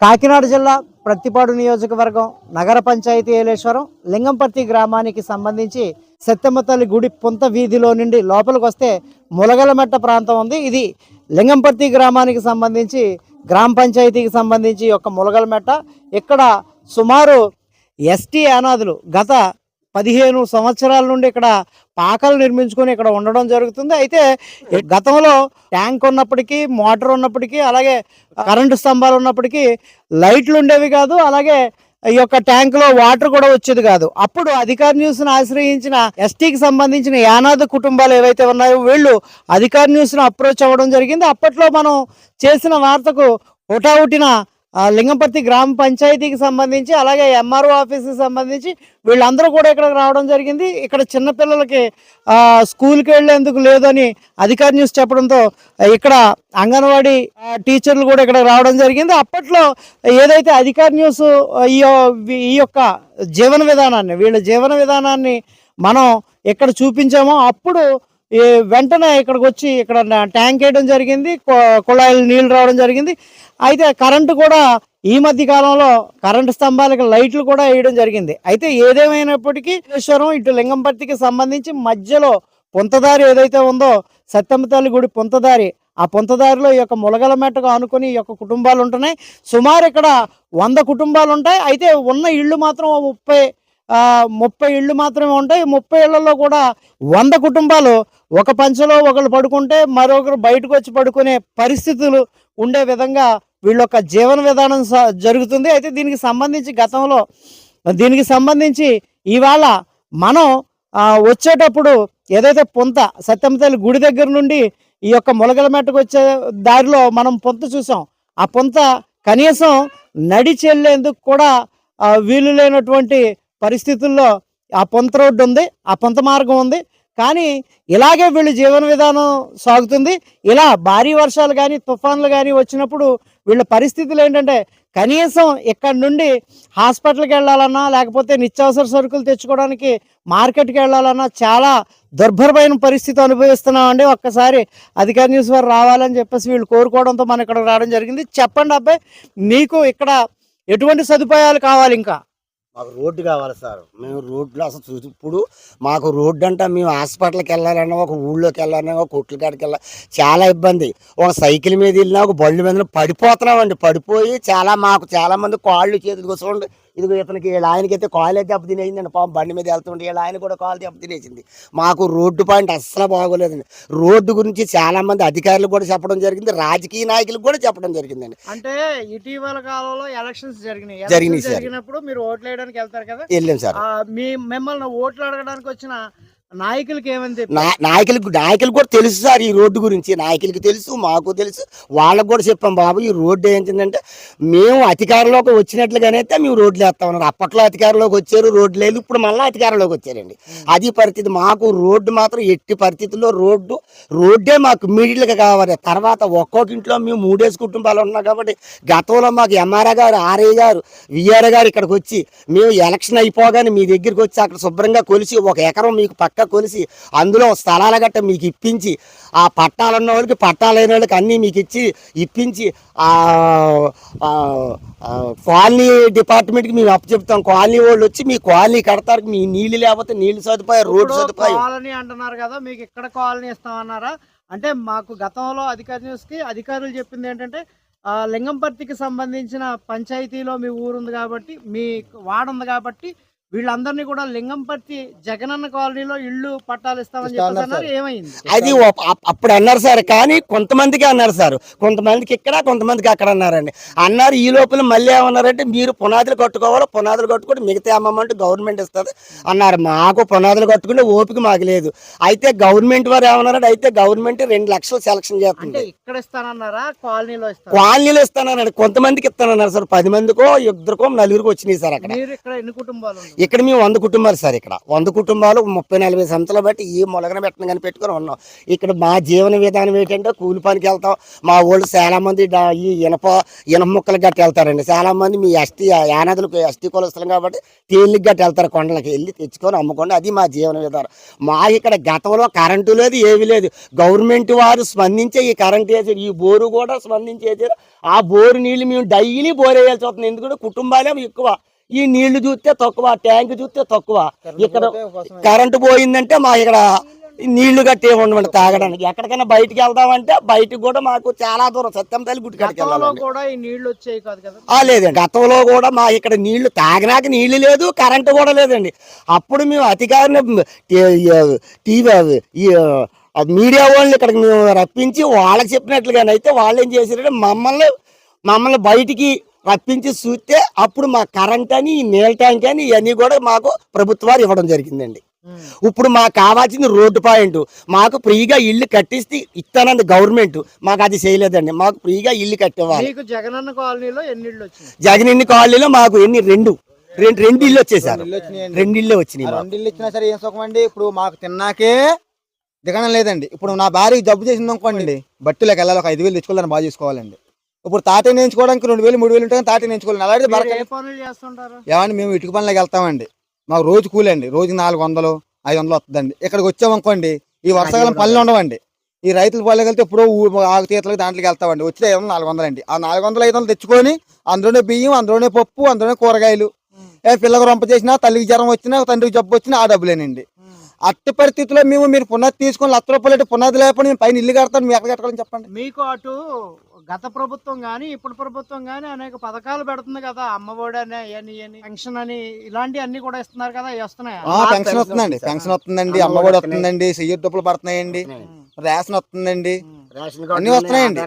కాకినాడ జిల్లా ప్రత్తిపాడు నియోజకవర్గం నగర పంచాయతీ ఏలేశ్వరం లింగంపర్తి గ్రామానికి సంబంధించి సత్యమతల్లి గుడి పొంత వీధిలో నుండి లోపలికి వస్తే ములగలమెట్ట ప్రాంతం ఉంది. ఇది లింగంపర్తి గ్రామానికి సంబంధించి గ్రామ పంచాయతీకి సంబంధించి ఒక యొక్క ములగలమెట్ట ఇక్కడ సుమారు ఎస్టీ అనాథులు గత పదిహేను సంవత్సరాల నుండి ఇక్కడ పాకలు నిర్మించుకొని ఇక్కడ ఉండడం జరుగుతుంది. అయితే గతంలో ట్యాంక్ ఉన్నప్పటికీ మోటార్ ఉన్నప్పటికీ అలాగే కరెంటు స్తంభాలు ఉన్నప్పటికీ లైట్లు ఉండేవి కాదు అలాగే ఈ యొక్క ట్యాంక్లో వాటర్ కూడా వచ్చేది కాదు. అప్పుడు అధికార న్యూస్ను ఆశ్రయించిన ఎస్టీకి సంబంధించిన యానాద కుటుంబాలు ఏవైతే ఉన్నాయో వీళ్ళు అధికార న్యూస్ను అప్రోచ్ అవ్వడం జరిగింది. అప్పట్లో మనం చేసిన వార్తకు హుటాహుటిన లింగంపర్తి గ్రామ పంచాయతీకి సంబంధించి అలాగే ఎంఆర్ఓ ఆఫీస్కి సంబంధించి వీళ్ళందరూ కూడా ఇక్కడికి రావడం జరిగింది. ఇక్కడ చిన్నపిల్లలకి స్కూల్కి వెళ్ళేందుకు లేదని అధికార న్యూస్ చెప్పడంతో ఇక్కడ అంగన్వాడీ టీచర్లు కూడా ఇక్కడ రావడం జరిగింది. అప్పట్లో ఏదైతే అధికార న్యూస్ ఈ ఈ యొక్క జీవన విధానాన్ని వీళ్ళ జీవన విధానాన్ని మనం ఇక్కడ చూపించామో అప్పుడు ఈ వెంటనే ఇక్కడికి వచ్చి ఇక్కడ ట్యాంక్ వేయడం జరిగింది కుళాయిలు నీళ్ళు రావడం జరిగింది. అయితే కరెంటు కూడా ఈ మధ్య కాలంలో కరెంటు స్తంభాలకు లైట్లు కూడా వేయడం జరిగింది. అయితే ఏదేమైనప్పటికీ ఈశ్వరం ఇటు లింగంపర్తికి సంబంధించి మధ్యలో పొంతదారి ఏదైతే ఉందో సత్యమ్మ తల్లి గుడి పొంతదారి ఆ పొంతదారిలో ఈ యొక్క ములగల మెట్టగా అనుకుని ఈ యొక్క కుటుంబాలు ఉంటున్నాయి. సుమారు ఇక్కడ వంద కుటుంబాలు ఉంటాయి. అయితే ఉన్న ఇళ్ళు మాత్రం ముప్పై ముప్పై ఇళ్ళు మాత్రమే ఉంటాయి. ముప్పై ఇళ్ళలో కూడా వంద కుటుంబాలు ఒక పంచలో ఒకరు పడుకుంటే మరొకరు బయటకు వచ్చి పడుకునే పరిస్థితులు ఉండే విధంగా వీళ్ళ యొక్క జీవన విధానం స- జరుగుతుంది. అయితే దీనికి సంబంధించి గతంలో దీనికి సంబంధించి ఇవాళ మనం వచ్చేటప్పుడు ఏదైతే పొంత సత్యమతల్లి గుడి దగ్గర నుండి ఈ యొక్క ములగల మెట్టకు వచ్చే దారిలో మనం పొంత చూసాం. ఆ పొంత కనీసం నడిచెళ్ళేందుకు కూడా వీలు లేనటువంటి పరిస్థితుల్లో ఆ పొంత రోడ్డు ఉంది ఆ పొంత మార్గం ఉంది. కానీ ఇలాగే వీళ్ళ జీవన విధానం సాగుతుంది. ఇలా భారీ వర్షాలు కానీ తుఫాన్లు కానీ వచ్చినప్పుడు వీళ్ళ పరిస్థితులు ఏంటంటే కనీసం ఇక్కడ నుండి హాస్పిటల్కి వెళ్ళాలన్నా లేకపోతే నిత్యావసర సరుకులు తెచ్చుకోవడానికి మార్కెట్కి వెళ్ళాలన్నా చాలా దుర్భరమైన పరిస్థితి అనుభవిస్తున్నామండి. ఒక్కసారి అధికార న్యూస్ వారు రావాలని చెప్పేసి వీళ్ళు కోరుకోవడంతో మనం ఇక్కడ రావడం జరిగింది. చెప్పండి అబ్బాయి మీకు ఇక్కడ ఎటువంటి సదుపాయాలు కావాలి ఇంకా? మాకు రోడ్డు కావాలి సార్. మేము రోడ్లు అసలు చూసి ఇప్పుడు మాకు రోడ్డు అంటే మేము హాస్పిటల్కి వెళ్ళాలన్నా ఒక ఊళ్ళోకి వెళ్ళాలన్నా ఒక కొట్ల కాడికి వెళ్ళాలి చాలా ఇబ్బంది. ఒక సైకిల్ మీద వెళ్ళినా ఒక బళ్ళు మీద పడిపోతున్నామండి. పడిపోయి చాలా మాకు చాలామంది కాళ్ళు చేతులు కూర్చోండి. ఇదిగో ఇతనికి వీళ్ళ ఆయనకైతే కాలే దెబ్బ తినేసిందండి. పాపం బండి మీద వెళ్తుంటే వీళ్ళ ఆయన కూడా కాలు దెబ్బ తినేసింది. మాకు రోడ్డు పాయింట్ అస్సలు బాగోలేదండి. రోడ్డు గురించి చాలా మంది అధికారులు కూడా చెప్పడం జరిగింది. రాజకీయ నాయకులకు కూడా చెప్పడం జరిగిందండి. అంటే ఇటీవల కాలంలో ఎలక్షన్స్ జరిగినాయి. జరిగినప్పుడు మీరు ఓట్లు వేయడానికి వెళ్తారు కదా? వెళ్ళాం సార్. మీ మిమ్మల్ని ఓట్లు అడగడానికి వచ్చిన నాయకులకి ఏమని నాయకులకు నాయకులు కూడా తెలుసు సార్ ఈ రోడ్డు గురించి. నాయకులకి తెలుసు మాకు తెలుసు. వాళ్ళకు కూడా చెప్పాం బాబు ఈ రోడ్డు ఏంటంటే మేము అధికారంలోకి వచ్చినట్లుగానే అయితే మేము రోడ్లు వేస్తా ఉన్నారు అప్పట్లో అధికారంలోకి వచ్చారు రోడ్లు లేదు. ఇప్పుడు మళ్ళీ అధికారంలోకి వచ్చారండి. అది పరిస్థితి. మాకు రోడ్డు మాత్రం ఎట్టి పరిస్థితుల్లో రోడ్డు రోడ్డే మాకు ఇమీడియట్గా కావాలి. తర్వాత ఒక్కొక్క ఇంట్లో మేము మూడేసి కుటుంబాలు ఉన్నాం కాబట్టి గతంలో మాకు ఎంఆర్ఏ గారు ఆర్ఏ గారు విఆర్ఏ గారు ఇక్కడికి వచ్చి మేము ఎలక్షన్ అయిపోగానే మీ దగ్గరికి వచ్చి అక్కడ శుభ్రంగా కొలిసి ఒక ఎకరం మీకు పక్క కొలిసి అందులో స్థలాల గట్ట మీకు ఇప్పించి ఆ పట్టాలు ఉన్న వాళ్ళకి పట్టాలు లేని వాళ్ళకి అన్నీ మీకు ఇచ్చి ఇప్పించి కాలనీ డిపార్ట్మెంట్కి మేము అప్పు చెప్తాం కాలనీ వాళ్ళు వచ్చి మీ కాలనీ కడతారు. మీ నీళ్ళు లేకపోతే నీళ్ళు సదుపాయం రోడ్డు సదుపాయం. కాలనీ అంటున్నారు కదా మీకు ఇక్కడ కాలనీ ఇస్తామన్నారా? అంటే మాకు గతంలో అధికార న్యూస్కి అధికారులు చెప్పింది ఏంటంటే లింగంపర్తికి సంబంధించిన పంచాయతీలో మీ ఊరుంది కాబట్టి మీ వాడ ఉంది కాబట్టి వీళ్ళందరినీ కూడా లింగంపర్తి జగనన్న కాలనీలో ఇళ్ళు పట్టాలు ఇస్తామని చెప్పేసి అన్నారు. ఏమైంది? అది అప్పుడు అన్నారు సార్ కానీ కొంతమందికి అన్నారు సార్. కొంతమందికి ఇక్కడ కొంతమందికి అక్కడ అన్నారండి. అన్నారు ఈ లోపల మళ్ళీ ఏమన్నారంటే మీరు పునాదులు కట్టుకోవాలి పునాదులు కట్టుకుంటే మిగతా అమ్మమంటే గవర్నమెంట్ ఇస్తుంది అన్నారు. మాకు పునాదులు కట్టుకుంటే ఓపిక మాకు లేదు. అయితే గవర్నమెంట్ వారు ఏమన్నారంటే అయితే గవర్నమెంట్ రెండు లక్షలు సెలక్షన్ చేస్తుంది. ఇక్కడ ఇస్తానన్నారా? కాలనీలో కాలనీలు ఇస్తానన్నారు కొంతమందికి ఇస్తానన్నారు సార్. పది మందికో ఇద్దరికో నలుగురికో వచ్చినాయి సార్ అక్కడ. ఎన్ని కుటుంబాలు ఇక్కడ మేము వంద కుటుంబాలు సార్ ఇక్కడ. వంద కుటుంబాలు ముప్పై నలభై సంవత్సరాలు బట్టి ఈ మొలగన పెట్టిన కానీ పెట్టుకొని ఉన్నాం. ఇక్కడ మా జీవన విధానం ఏంటంటే కూలి పనికి వెళ్తాం. మా వాళ్ళు చాలా మంది ఈ ఇనప ఇనప ముక్కలు గట్టి వెళ్తారండి. చాలా మంది మీ ఎస్టీ యానాదులకు ఎస్టీ కులస్తులం కాబట్టి తేలిక గట్టి వెళ్తారు కొండలకి. వెళ్ళి తెచ్చుకొని అమ్ముకోండి అది మా జీవన విధానం. మా ఇక్కడ గతంలో కరెంటు లేదు ఏమీ లేదు. గవర్నమెంట్ వారు స్పందించే ఈ కరెంట్ వేసారు ఈ బోరు కూడా స్పందించేసారు ఆ బోరు నీళ్ళు మేము డైలీ బోర్ వేయాల్సి వస్తుంది. ఎందుకంటే కుటుంబాలే ఎక్కువ. ఈ నీళ్ళు చూస్తే తక్కువ ట్యాంక్ చూస్తే తక్కువ. ఇక్కడ కరెంటు పోయిందంటే మా ఇక్కడ నీళ్ళు కట్టే ఉండమండి తాగడానికి. ఎక్కడికైనా బయటికి వెళ్దామంటే బయటికి కూడా మాకు చాలా దూరం సత్యం తల్లి గుడి ఆ లేదండి. గతంలో కూడా మా ఇక్కడ నీళ్ళు తాగినాక నీళ్ళు లేదు కరెంటు కూడా లేదండి. అప్పుడు మేము అధికారిని టీవీ మీడియా వాళ్ళని ఇక్కడికి మేము రప్పించి వాళ్ళకి చెప్పినట్లుగానైతే వాళ్ళు ఏం చేశారంటే మమ్మల్ని మమ్మల్ని బయటికి రప్పించి చూస్తే అప్పుడు మా కరెంట్ అని ఈ నీళ్ళ ట్యాంక్ అని ఇవన్నీ కూడా మాకు ప్రభుత్వాలు ఇవ్వడం జరిగిందండి. ఇప్పుడు మాకు కావాల్సింది రోడ్డు పాయింట్ మాకు ఫ్రీగా ఇల్లు కట్టిస్తే ఇస్తానండి గవర్నమెంట్ మాకు అది చేయలేదండి. మాకు ఫ్రీగా ఇల్లు కట్టేవాళ్ళు. మీకు జగనన్న కాలనీలో ఎన్ని ఇళ్ళు వచ్చినాయి? జగన్ కాలనీలో మాకు ఎన్ని? రెండు. రెండు రెండు ఇల్లు వచ్చేసారు. రెండు ఇల్లు వచ్చినాయి. రెండు ఇల్లు ఇచ్చినా సరే ఏం సుఖం అండి? ఇప్పుడు మాకు తిన్నాకే దిగడం లేదండి. ఇప్పుడు నా భార్య జబ్బు చేసింది అనుకోండి బట్టిలోకి వెళ్ళాలి. ఒక ఐదు వేలు తెచ్చుకోవాలని బాగా చూసుకోవాలండి. ఇప్పుడు తాటే నేర్చుకోవడానికి రెండు వేలు మూడు వేలు ఉంటాయి తాటే నేర్చుకోవాలి. అలాంటి ఏమండి మేము ఇటుక పనులకు వెళ్తామండి. మాకు రోజు కూలండి రోజు నాలుగు వందలు ఐదు వందలు వస్తుందండి. ఇక్కడికి వచ్చామనుకోండి ఈ వర్షాకాలం పనులు ఉండవండి. ఈ రైతుల పనులకు వెళ్తే ఎప్పుడో ఆగు తీతలకు దాంట్లోకి వెళ్తామండి. వచ్చి ఐదు వందలు నాలుగు వందలు అండి. ఆ నాలుగు వందలు ఐదు వందలు తెచ్చుకొని అందులోనే బియ్యం అందులోనే పప్పు అందులోనే కూరగాయలు. ఏ పిల్లకు రొంప చేసినా తల్లికి జ్వరం వచ్చినా తండ్రికి జబ్బు వచ్చినా ఆ డబ్బులేనండి. అట్టి పరిస్థితిలో మేము మీరు పునాది తీసుకొని లక్ష రూపాయలు పునాది లేకపోతే మేము పైన ఇల్లు కడతాను మేము ఎక్కడ కట్టాలని చెప్పండి. మీకు అటు గత ప్రభుత్వం గాని ఇప్పుడు ప్రభుత్వం గాని అనేక పథకాలు పెడుతుంది కదా అమ్మఒడి అని అని అని పెన్షన్ అని ఇలాంటి అన్ని కూడా ఇస్తున్నారు కదా వస్తున్నాయా? ఆ, పెన్షన్ వస్తుందండి పెన్షన్ వస్తుందండి అమ్మఒడి వస్తుందండి చెయ్యి డబ్బులు పడుతున్నాయండి రేషన్ వస్తుందండి రేషన్ అన్ని వస్తున్నాయండి.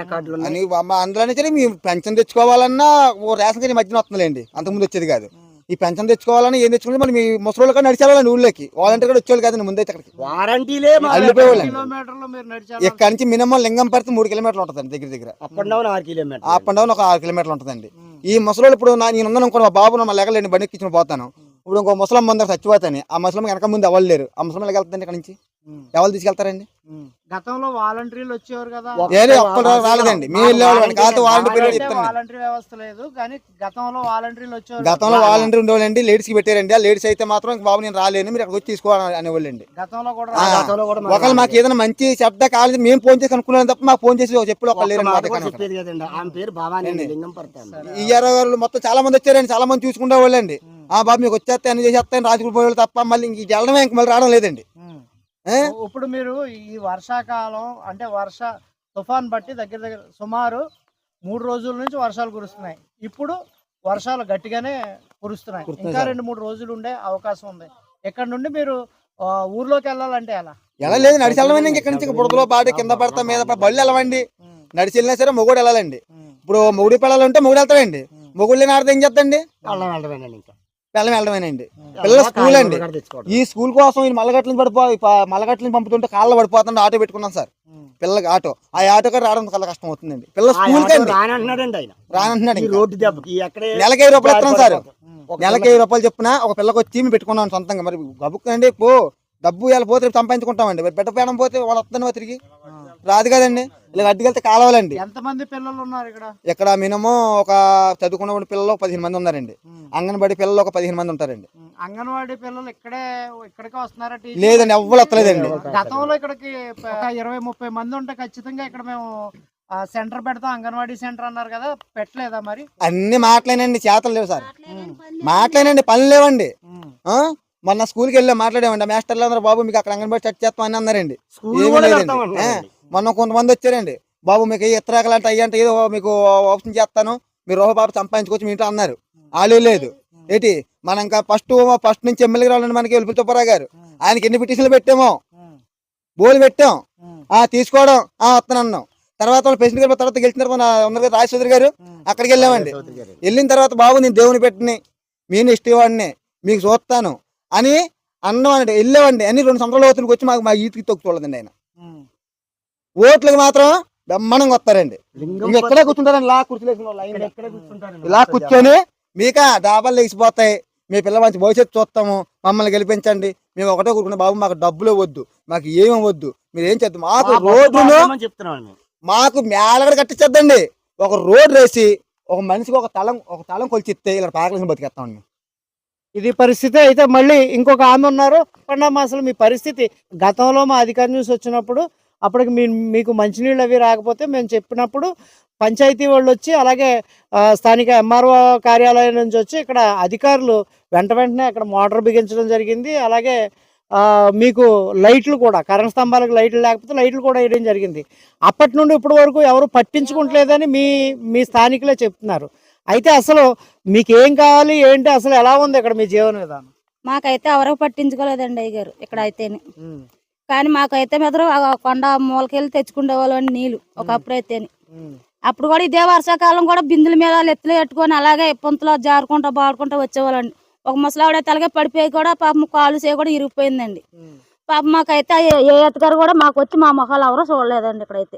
అమ్మ అందులోనే సరే మేము పెన్షన్ తెచ్చుకోవాలన్నా ఓ రేషన్ ఈ మధ్యన వస్తుందిలేండి అంతకుముందు వచ్చేది కాదు. ఈ పెన్షన్ తెచ్చుకోవాలని ఏం తెచ్చుకుంటే మరి మీ ముసలి కానీ నడిచేవాళ్ళండి ఊళ్ళోకి. వాలంటీర్ కూడా వచ్చేవాళ్ళు కదండి ముందైతే అక్కడికి. వారంటీలే మా ఇక్కడ నుంచి మినిమం లింగం పరిస్థితి మూడు కిలోమీటర్లు ఉంటుందండి దగ్గర దగ్గర. అప్ అండ్ డౌన్ ఆరు కిలోమీటర్ అప్ అండ్ డౌన్ ఒక ఆరు కిలోమీటర్లు ఉంటుందండి. ఈ ముసలోళ్ళు ఇప్పుడు నా నేను ఉన్నాను అనుకో మా బాబు నా లెగలేండి బండి ఎక్కించుకుని పోతాను. ఇప్పుడు ఇంకో ముసలం ముందర చచ్చిపోతాను. ఆ ముసలం వెనక ముందు ఎవరు లేరు? ఆ ముసలం వెళ్తుందండి ఇక్కడ నుంచి? ఎవరు తీసుకెళ్తారండి? గతంలో వాలంటీర్లు వచ్చేవారు కదా. రాలేదండి. మేము వెళ్ళేవాళ్ళం కాదు వాలంటీర్ వ్యవస్థ లేదు కానీ గతంలో వాలంటీర్లు వచ్చేవారు గతంలో వాలంటీర్ ఉండేవాళ్ళండి లేడీస్కి పెట్టారండి. ఆ లేడీస్ అయితే మాత్రం బాబు నేను రాలేను మీరు అక్కడికి వచ్చి తీసుకోవాలి అనేవాళ్ళండి. గతంలో కూడా ఆ, గతంలో కూడా మరి ఒకళ్ళు మాకు ఏదైనా మంచి శబ్ద కాలేదు మేము ఫోన్ చేసి అనుకున్నాం తప్ప మాకు ఫోన్ చేసి చెప్పి ఒక లేరండి మా మాట దగ్గర కూడా చెప్పేది కదండి. ఆమె పేరు భవానీ అండి, లింగం పడతాను ఈ ఇరవై వాళ్ళు మొత్తం చాలా మంది వచ్చారండి చాలా మంది చూసుకుంటే వాళ్ళండి ఆ బాబు మీకు వచ్చేస్తే అన్ని చేసేస్తాను రాజుకుడు పోయేవాళ్ళు తప్ప మళ్ళీ ఇంక వెళ్ళడమే ఇంక మళ్ళీ రావడం లేదండి? ఇప్పుడు మీరు ఈ వర్షాకాలం అంటే వర్ష తుఫాన్ బట్టి దగ్గర దగ్గర సుమారు మూడు రోజుల నుంచి వర్షాలు కురుస్తున్నాయి. ఇప్పుడు వర్షాలు గట్టిగానే కురుస్తున్నాయి. ఇంకా. రెండు మూడు రోజులు ఉండే అవకాశం ఉంది. ఇక్కడ నుండి మీరు ఊర్లోకి వెళ్ళాలంటే ఎలా? ఎలా లేదు నడిచి వెళ్ళమండి ఇంక ఇక్కడి నుంచి ఇంక బుడదలో పాడి కింద పడతా మీద బళ్ళు వెళ్ళమండి. ఉమ్, నడిచి వెళ్ళినా సరే మొగుడు వెళ్ళాలండి. ఇప్పుడు మొగుడి పిల్లలు ఉంటే మొగుడు వెళ్తాడండి. మొగుడు లేని ఆడది ఏం వెళ్ళడం వెళ్ళడమేనండి ఇంకా. పిల్లలు వెళ్ళడమేనండి. పిల్లల స్కూల్ అండి. ఈ స్కూల్ కోసం ఈ నుంచి పడిపో పంపుతుంటే కాళ్ళు పడిపోతుంటే ఆటో పెట్టుకున్నాం సార్. ఉమ్. పిల్లలకి ఆటో. ఆ ఆటో కూడా రావడం చాలా కష్టం అవుతుందండి పిల్లల స్కూల్ రానంటున్నాడు నెలకి ఐదు రూపాయలు ఇస్తున్నాం సార్. నెలకి ఐదు రూపాయలు చెప్పున ఒక పిల్లకి వచ్చి మేము పెట్టుకున్నాం సొంతంగా. మరి గబుక్కండి పో. డబ్బు ఇలా పోతే సంపాదించుకుంటామండి. బిడ్డ పేడం పోతే వాళ్ళు వస్తుందని తిరిగి. రాదు కదండి. ఇలా అడ్డుకెళ్తే కాలవాలండి ఎంతమంది పిల్లలు ఉన్నారు ఇక్కడ? ఇక్కడ మినిమం ఒక చదువుకున్న పిల్లలు పదిహేను మంది ఉన్నారండి. అంగన్వాడీ పిల్లలు ఒక పదిహేను మంది ఉంటారండి. అంగన్వాడీ పిల్లలు ఇక్కడే ఇక్కడికే వస్తున్నారా టీచర్ లేదండి ఎవ్వరు వస్తలేదండి. గతంలో ఇక్కడికి ఇరవై ముప్పై మంది ఉంటే ఖచ్చితంగా ఇక్కడ మేము సెంటర్ పెడతాం అంగన్వాడీ సెంటర్ అన్నారు కదా పెట్టలేదా మరి? అన్ని మాటలేనండి చేతలు లేవు సార్. మాటలేనండి పనులు లేవండి? మొన్న స్కూల్కి వెళ్ళి మాట్లాడామండి. ఆ మాస్టర్లు అందరూ బాబు మీకు అక్కడ అంగన్వాడీ చర్చ చేస్తాం అని అన్నారండి. మొన్న కొంతమంది వచ్చారండి. బాబు మీకు ఏ అంటే అయ్యంటే ఏదో మీకు ఆప్షన్ చేస్తాను. మీరు రోహ బాబు సంపాదించుకోవచ్చు మీ ఇంట్లో అన్నారు. వాళ్ళు లేదు. ఏంటి? మనం ఇంకా ఫస్ట్ ఫస్ట్ నుంచి ఎమ్మెల్యే రావాలండి మనకి వెలుపుతోపరా గారు. ఆయనకి ఎన్ని పిటిషన్లు పెట్టామో. బోలు పెట్టాం. ఆ తీసుకోవడం ఆ వస్తానన్నాం. తర్వాత వాళ్ళు ప్రెసిడెంట్ గారు తర్వాత గెలిచిన తర్వాత ఉన్నారు కదా రాజశేఖర్ గారు. అక్కడికి వెళ్ళామండి. వెళ్ళిన తర్వాత బాబు నేను దేవుని పెట్టిని. నేను ఇష్టవాడిని. మీకు చూస్తాను అని అన్నమండి. వెళ్ళామండి. అన్ని రెండు సంవత్సరాల వచ్చి మాకు మా ఈతికి తొక్కు చూడదండి ఆయన. ఓట్లకు మాత్రం బ్రహ్మాండంగా వస్తారండి. ఎక్కడే కూర్చుంటారండి ఇలా కుర్చీలు వేసిన వాళ్ళు ఇక్కడ లైన్లో. ఎక్కడే కూర్చుంటారండి. ఇలా కూర్చొని మీక డాబాలు లేచిపోతాయి. మీ పిల్ల మంచి భవిష్యత్తు చూస్తాము. మమ్మల్ని గెలిపించండి. మేము ఒకటే కూరుకున్న బాబు మాకు డబ్బులు వద్దు. మాకు ఏమి వద్దు. మీరు ఏం చేద్దాం? మాకు రోడ్డును చెప్తున్నాను మాకు మేలగడ కట్టించద్దండి. ఒక రోడ్ వేసి ఒక మనిషికి ఒక తలం ఒక తలం కొలిచిస్తే ఇలా పాకలేసి బతికేస్తామండి. ఇది పరిస్థితి అయితే మళ్ళీ ఇంకొక ఆమె ఉన్నారు. చెప్పండి అసలు మీ పరిస్థితి. గతంలో మా అధికార న్యూస్ వచ్చినప్పుడు అప్పటికి మీ మీకు మంచినీళ్ళు అవి రాకపోతే మేము చెప్పినప్పుడు పంచాయతీ వాళ్ళు వచ్చి అలాగే స్థానిక ఎంఆర్ఓ కార్యాలయం నుంచి వచ్చి ఇక్కడ అధికారులు వెంట వెంటనే అక్కడ మోటార్ బిగించడం జరిగింది. అలాగే మీకు లైట్లు కూడా కరెంట్ స్తంభాలకు లైట్లు లేకపోతే లైట్లు కూడా వేయడం జరిగింది. అప్పటి నుండి ఇప్పటి వరకు ఎవరు పట్టించుకుంటలేదని మీ మీ స్థానికులే చెప్తున్నారు. అయితే అసలు మీకు ఏం కావాలి ఏంటి అసలు ఎలా ఉంది ఇక్కడ మీ జీవన విధానం? మాకైతే ఎవరికి పట్టించుకోలేదండి అయ్య గారు ఇక్కడ అయితేనే కానీ మాకైతే మాత్రం ఆ కొండ మూలకెళ్ళి తెచ్చుకునే వాళ్ళని నీళ్ళు ఒకప్పుడు అయితేనే అప్పుడు కూడా ఇదే వర్షాకాలం కూడా బిందుల మీద ఎత్తులు పెట్టుకొని అలాగే పొంతలో జారుకుంటా బాడుకుంటా వచ్చేవాళ్ళండి. ఒక ముసలావిడైతే అలాగే పడిపోయి కూడా పాపం కాలు చేయి కూడా ఇరిగిపోయిందండి. పాపం మాకైతే ఏ- ఎత్తుగారు కూడా మాకు వచ్చి మా మొహాలు ఎవరో చూడలేదండి ఇక్కడైతే.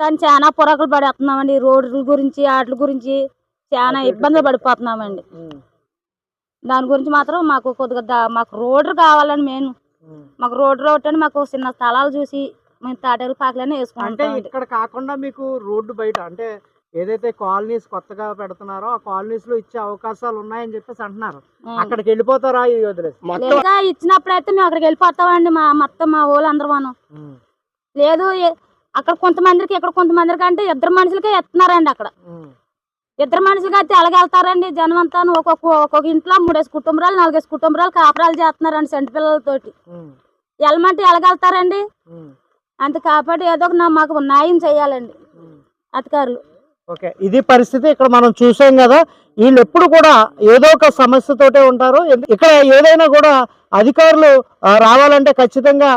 కానీ చాలా పొరకలు పడేస్తున్నామండి రోడ్ల గురించి వాటి గురించి చాలా ఇబ్బందులు పడిపోతున్నామండి. దాని గురించి మాత్రం మాకు కొద్దిగా మాకు రోడ్డు కావాలని మెయిన్ మాకు రోడ్డు రోడ్ అని మాకు చిన్న స్థలాలు చూసి మేము తాటేరు పాకలనే అంటే వేసుకుంటాం ఇక్కడ కాకుండా మీకు రోడ్డు బయట అంటే ఏదైతే కాలనీస్ కొత్తగా పెడుతున్నారో ఆ కాలనీస్లో ఇచ్చే అవకాశాలు ఉన్నాయని చెప్పేసి అంటున్నారు. అక్కడికి వెళ్ళిపోతారా ఇది వదిలేసి? మొత్తం లేదా ఇచ్చినప్పుడు అయితే మేము అక్కడికి వెళ్ళిపోతామండి మా మొత్తం మా ఊళ్ళు అందరూ మనం లేదు అక్కడ కొంతమందికి ఇక్కడ కొంతమందికి అంటే ఇద్దరు మనుషులకే ఎత్తున్నారండి అక్కడ. ఇద్దరు మనుషులకి అయితే ఎలాగెళ్తారండి? జనం అంతా ఒక్కొక్క ఒక్కొక్క ఇంట్లో మూడేసి కుటుంబరాలు నాలుగేసి కుటుంబరాలు కాపురాలు చేస్తున్నారండి సెంటి పిల్లలతోటి. వెళ్ళమంటే ఎలాగెళ్తారండి? అంత కాబట్టి ఏదో ఒక మాకు న్యాయం చేయాలండి. అధికారులు. ఓకే. ఇది పరిస్థితి ఇక్కడ మనం చూసాం కదా. వీళ్ళు ఎప్పుడు కూడా ఏదో ఒక సమస్యతోటే ఉంటారు. ఇక్కడ ఏదైనా కూడా అధికారులు రావాలంటే ఖచ్చితంగా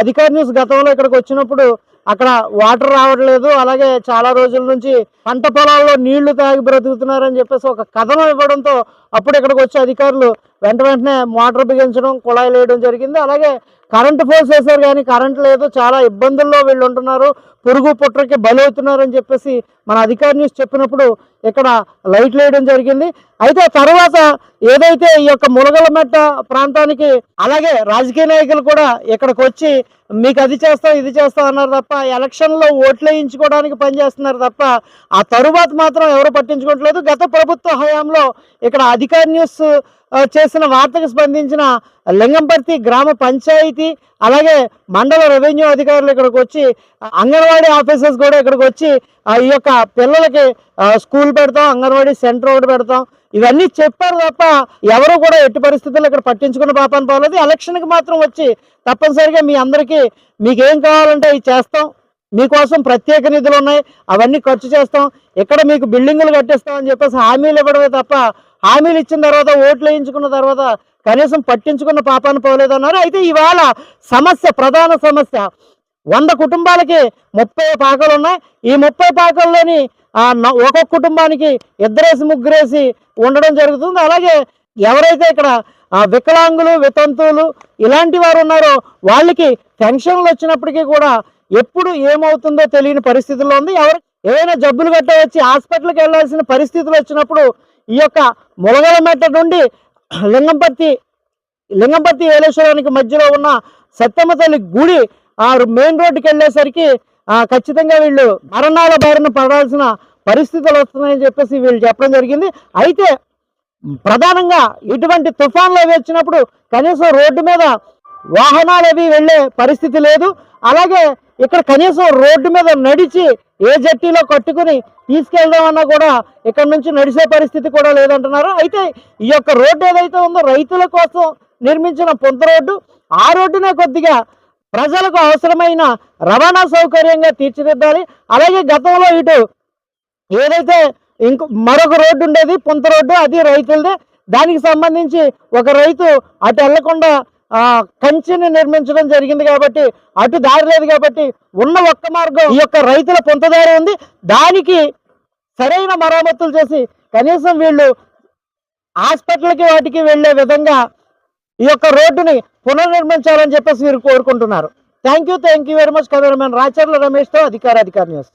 అధికార న్యూస్ గతంలో ఇక్కడికి వచ్చినప్పుడు అక్కడ వాటర్ రావట్లేదు. అలాగే చాలా రోజుల నుంచి పంట పొలాల్లో నీళ్ళు తాగి బ్రతుకుతున్నారని చెప్పేసి ఒక కథనం ఇవ్వడంతో అప్పుడు ఇక్కడికి వచ్చే అధికారులు వెంట వెంటనే మోటార్ బిగించడం కుళాయిలు వేయడం జరిగింది. అలాగే కరెంటు ఫోర్స్ వేశారు కానీ కరెంట్ లేదు. చాలా ఇబ్బందుల్లో వీళ్ళు ఉంటున్నారు. పురుగు పుట్టకి బలవుతున్నారు అని చెప్పేసి మన అధికార న్యూస్ చెప్పినప్పుడు ఇక్కడ లైట్లు వేయడం జరిగింది. అయితే తర్వాత ఏదైతే ఈ యొక్క ములగలమెట్ట ప్రాంతానికి అలాగే రాజకీయ నాయకులు కూడా ఇక్కడికి వచ్చి మీకు అది చేస్తాం ఇది చేస్తాం అన్నారు తప్ప ఎలక్షన్లో ఓట్లు వేయించుకోవడానికి పనిచేస్తున్నారు తప్ప ఆ తరువాత మాత్రం ఎవరు పట్టించుకోవట్లేదు. గత ప్రభుత్వ హయాంలో ఇక్కడ అధికార న్యూస్ చేసి చేసిన వార్తకు స్పందించిన లింగంపర్తి గ్రామ పంచాయతీ అలాగే మండల రెవెన్యూ అధికారులు ఇక్కడికి వచ్చి అంగన్వాడీ ఆఫీసర్స్ కూడా ఇక్కడికి వచ్చి ఆ, ఈ యొక్క పిల్లలకి స్కూల్ పెడతాం అంగన్వాడీ సెంటర్ ఒకటి పెడతాం. ఇవన్నీ చెప్పారు తప్ప ఎవరు కూడా ఎట్టి పరిస్థితుల్లో ఇక్కడ పట్టించుకున్న పాపాన్ని పోలేదు. ఎలక్షన్కి మాత్రం వచ్చి తప్పనిసరిగా మీ అందరికీ మీకేం కావాలంటే అవి చేస్తాం. మీకోసం ప్రత్యేక నిధులు ఉన్నాయి. అవన్నీ ఖర్చు చేస్తాం. ఇక్కడ మీకు బిల్డింగులు కట్టిస్తాం అని చెప్పేసి హామీలు ఇవ్వడమే తప్ప హామీలు ఇచ్చిన తర్వాత ఓట్లు వేయించుకున్న తర్వాత కనీసం పట్టించుకున్న పాపాన్ని పోలేదన్నారు. అయితే ఇవాళ సమస్య ప్రధాన సమస్య వంద కుటుంబాలకి ముప్పై పాకలు ఉన్నాయి. ఈ ముప్పై పాకల్లోని ఒక్కొక్క కుటుంబానికి ఇద్దరేసి ముగ్గురేసి ఉండడం జరుగుతుంది. అలాగే ఎవరైతే ఇక్కడ వికలాంగులు వితంతువులు ఇలాంటి వారు ఉన్నారో వాళ్ళకి పెన్షన్లు వచ్చినప్పటికీ కూడా ఎప్పుడు ఏమవుతుందో తెలియని పరిస్థితుల్లో ఉంది. ఎవరు ఏదైనా జబ్బులు గట్ట వచ్చి హాస్పిటల్కి వెళ్ళాల్సిన పరిస్థితులు వచ్చినప్పుడు ఈ యొక్క ములగలమెట్ట నుండి లింగంపర్తి లింగంపర్తి ఏలేశ్వరానికి మధ్యలో ఉన్న సత్యమ్మ తల్లి గుడి ఆ మెయిన్ రోడ్డుకి వెళ్ళేసరికి ఖచ్చితంగా వీళ్ళు మరణాల బారిన పడాల్సిన పరిస్థితులు వస్తున్నాయని చెప్పేసి వీళ్ళు చెప్పడం జరిగింది. అయితే ప్రధానంగా ఇటువంటి తుఫాన్లు అవి వచ్చినప్పుడు కనీసం రోడ్డు మీద వాహనాలు అవి వెళ్ళే పరిస్థితి లేదు. అలాగే ఇక్కడ కనీసం రోడ్డు మీద నడిచి ఏ జట్టీలో కట్టుకుని తీసుకెళ్దామన్నా కూడా ఇక్కడ నుంచి నడిచే పరిస్థితి కూడా లేదంటున్నారు. అయితే ఈ యొక్క రోడ్డు ఏదైతే ఉందో రైతుల కోసం నిర్మించిన పొంత రోడ్డు ఆ రోడ్డునే కొద్దిగా ప్రజలకు అవసరమైన రవాణా సౌకర్యంగా తీర్చిదిద్దాలి. అలాగే గతంలో ఇటు ఏదైతే ఇంకో మరొక రోడ్డు ఉండేది పుంత రోడ్డు అది రైతులదే. దానికి సంబంధించి ఒక రైతు అటు వెళ్ళకుండా కంచెని నిర్మించడం జరిగింది కాబట్టి అటు దారి లేదు కాబట్టి ఉన్న ఒక్క మార్గం ఈ యొక్క రైతుల పొంతదారి ఉంది. దానికి సరైన మరమ్మతులు చేసి కనీసం వీళ్ళు హాస్పిటల్కి వాటికి వెళ్ళే విధంగా ఈ యొక్క రోడ్డుని పునర్నిర్మించాలని చెప్పేసి వీరు కోరుకుంటున్నారు. Thank you thank you very much cameraman Racharla రమేష్తో అధికార అధికారి న్యూస్.